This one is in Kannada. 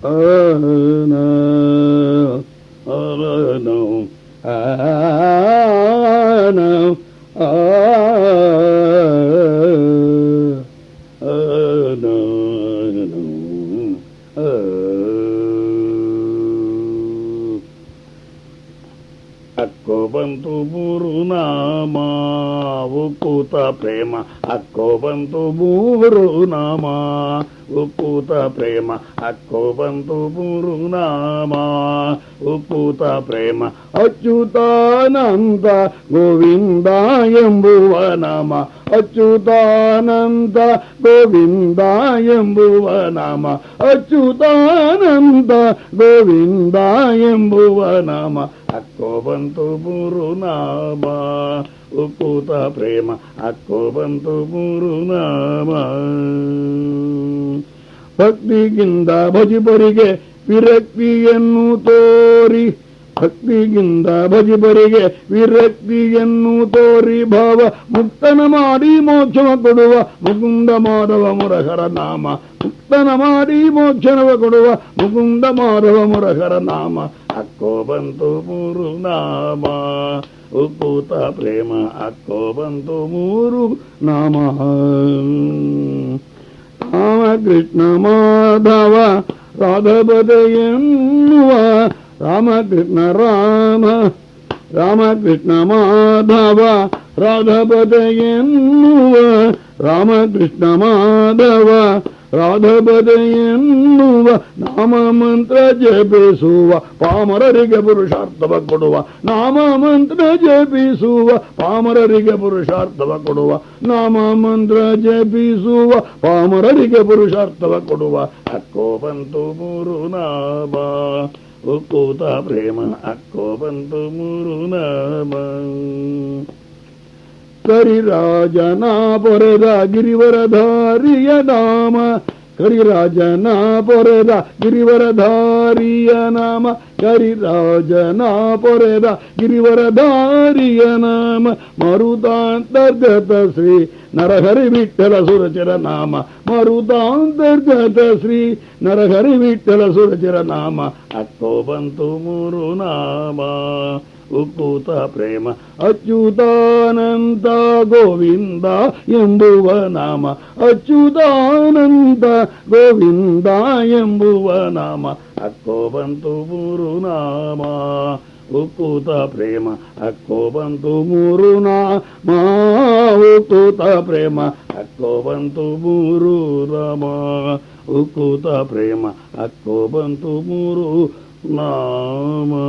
no, oh, no, ah, no, ah, oh, no, no, oh. అక్కోబంతు బూరునామా ఉక్కుత ప్రేమ. అక్కోబంతు బూరునామా ఉక్కుత ప్రేమ. అక్కోబంతు బూరునామా ఉక్కుత ప్రేమ. అచ్యుతానంద గోవింద ఎంబువనమ అచ్యుతానంద గోవింద ఎంబువనమ అచ్యుతానంద గోవింద ఎంబువనమ అక్కోబంతు ಬಂತು ನಾಮ ಉಕ್ಕೂತ ಪ್ರೇಮ ಅಕ್ಕೋ ಬಂತು ನಾಮ ಭಕ್ತಿಗಿಂದ ಭಜಿಪರಿಗೆ ವಿರಕ್ತಿಯನ್ನು ತೋರಿ. ಭಕ್ತಿಗಿಂದ ಭಜಿಬರಿಗೆ ವಿರಕ್ತಿಯನ್ನು ತೋರಿ ಭಾವ ಮುಕ್ತನ ಮಾಡಿ ಮೋಕ್ಷವ ಕೊಡುವ ಮುಕುಂದ ಮಾಧವ ಮುರಹರ ನಾಮ. ಮುಕ್ತನ ಮಾಡಿ ಮೋಕ್ಷನವ ಕೊಡುವ ಮುಕುಂದ ಮಾಧವ ಮುರಹರ ನಾಮ. ಅಕ್ಕೋ ಬಂತು ಮೂರು ನಾಮ. ಉಪೂತ ಪ್ರೇಮ, ಅಕ್ಕೋ ಬಂತು ಮೂರು ನಾಮ. ಕೃಷ್ಣ ಮಾಧವ ರಾಘವದ ಎನ್ನುವ ರಾಮಕೃಷ್ಣ, ರಾಮ, ರಾಮಕೃಷ್ಣ ಮಾಧವ ರಾಘವದ ಎನ್ನುವ ರಾಮಕೃಷ್ಣ ಮಾಧವ ರಾಘವದ ಎನ್ನುವ ನಾಮ ಮಂತ್ರ ಜಪಿಸುವ, ಪಾಮರರಿಗೆ ಪುರುಷಾರ್ಥವ ಕೊಡುವ, ನಾಮ ಮಂತ್ರ ಜಪಿಸುವ, ಪಾಮರರಿಗೆ ಪುರುಷಾರ್ಥವ ಕೊಡುವ, ನಾಮ ಮಂತ್ರ ಜಪಿಸುವ, ಪಾಮರರಿಗೆ ಪುರುಷಾರ್ಥವ ಕೊಡುವ. ಅಕ್ಕೋ ಬಂತು ಮೂರು ನಾಮ ಉಕ್ಕೂತ ಪ್ರೇಮ ಅಕ್ಕೋ ಬಂತು ಮೂರು ನಾಮ ಕರಿರಾಜನ ಪೊರೆದ ಗಿರಿವರಧಾರಿಯ ನಾಮ ಕರಿರಾಜನ ಪೊರೆದ ಗಿರಿವರಧಾರಿಯ ನಾಮ ಕರಿರಾಜನ ಪೊರೆದ ಗಿರಿವರಧಾರಿಯ ನಾಮ ಮರುತಾಂತರ್ಗತ ಶ್ರೀ ನರಹರಿ ವಿಠಲ ಸುರಚರ ನಾಮ ಮರುತಾಂತರ್ಗತ ಶ್ರೀ ನರಹರಿ ವಿಠಲ ಸುರಚರ ನಾಮ ಅಕ್ಕೋ ಬಂತು ಮೂರು ನಾಮ ಉಕ್ಕೂತ ಪ್ರೇಮ ಅಚ್ಯುತಾನಂದ ಗೋವಿಂದ ಎಂಬುವ ನಾಮ ಅಚ್ಯುತಾನಂದ ಗೋವಿಂದ ಎಂಬುವ ನಾಮ ಅಕ್ಕೋ ಬಂತು ಮೂರು మూరునామా ఉక్కుత ప్రేమ అక్కోబంతు మూరునా. మా ఉక్కుత ప్రేమ అక్కోబంతు మూరు రామా. ఉక్కుత ప్రేమ అక్కోబంతు మూరు నామా.